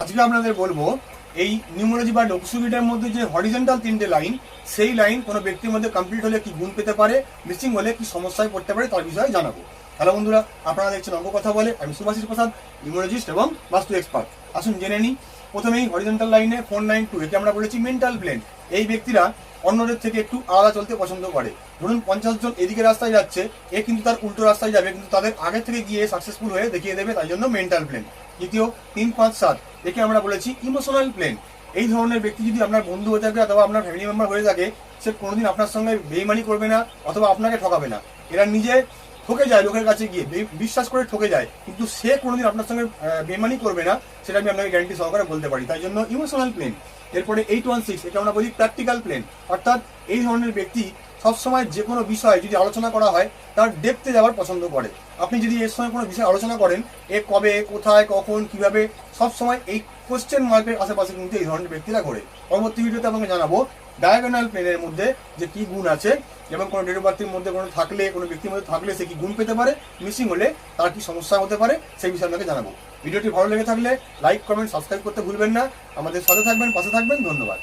আজকে আপনাদের বলব, এই নিউমোলজি বা লক্সুবিটার মধ্যে যে হরিজেন্টাল তিনটে লাইন সেই লাইন কোনো ব্যক্তির মধ্যে কমপ্লিট হলে কি গুণ পেতে পারে মিসিং হলে কি সমস্যায় পড়তে পারে তার বিষয়ে জানাব। হ্যালো বন্ধুরা, আপনারা দেখছেন অঙ্ক কথা বলে, আমি সুভাষিস প্রসাদ, নিউমোলজিস্ট এবং বাস্তু এক্সপার্ট আসুন জেনে নিই। প্রথমেই হরিজেন্টাল লাইনে ফোর নাইন টু একে আমরা বলেছি মেন্টাল ব্লেন এই ব্যক্তিরা অন্যদের থেকে একটু আলাদা চলতে পছন্দ করে। ধরুন, পঞ্চাশ জন এদিকে রাস্তায় যাচ্ছে, এ কিন্তু তার উল্টো রাস্তায় যাবে, কিন্তু তাদের আগে থেকে গিয়ে সাকসেসফুল হয়ে দেখিয়ে দেবে তাই জন্য মেন্টাল প্লেন দ্বিতীয়, তিন, পাঁচ, সাত, একে আমরা বলেছি ইমোশনাল প্লেন এই ধরনের ব্যক্তি যদি আপনার বন্ধু হয়ে থাকে অথবা আপনার ফ্যামিলি মেম্বার হয়ে থাকে, সে কোনোদিন আপনার সঙ্গে বেইমানি করবে না অথবা আপনাকে ঠকাবে না। এরা নিজে ঠকে যায়, লোকের কাছে গিয়ে। বিশ্বাস করে ঠকে যায়। কিন্তু সে কোনোদিন আপনার সঙ্গে বেমানি করবে না, সেটা আমি আপনাকে গ্যারান্টি সহকারে বলতে পারি। তাই জন্য ইমোশনাল প্লেন এরপরে এইট ওয়ান সিক্স এটা আমরা বলি প্র্যাকটিক্যাল প্লেন অর্থাৎ এই ধরনের ব্যক্তি সবসময় যে কোনো বিষয় যদি আলোচনা করা হয়, তার ডেপতে যাওয়ার পছন্দ করে। আপনি যদি এর সময় কোনো বিষয় আলোচনা করেন, এ কবে, কোথায়, কখন, কীভাবে, সবসময় এই কোশ্চেন মার্কের আশেপাশে কিন্তু এই ধরনের ব্যক্তিরা ঘোরে পরবর্তী ভিডিওতে আপনাকে জানাব ডায়াগোনাল প্লেনের মধ্যে যে কি গুণ আছে এবং কোনো ডেট মধ্যে কোনো থাকলে, কোনো ব্যক্তির মধ্যে থাকলে সে কি গুণ পেতে পারে মিসিং হলে তার কি সমস্যা হতে পারে, সেই বিষয়ে আপনাকে জানাব। ভিডিওটি ভালো লেগে থাকলে লাইক কমেন্ট সাবস্ক্রাইব করতে ভুলবেন না। আমাদের সাথে থাকবেন, পাশে থাকবেন, ধন্যবাদ।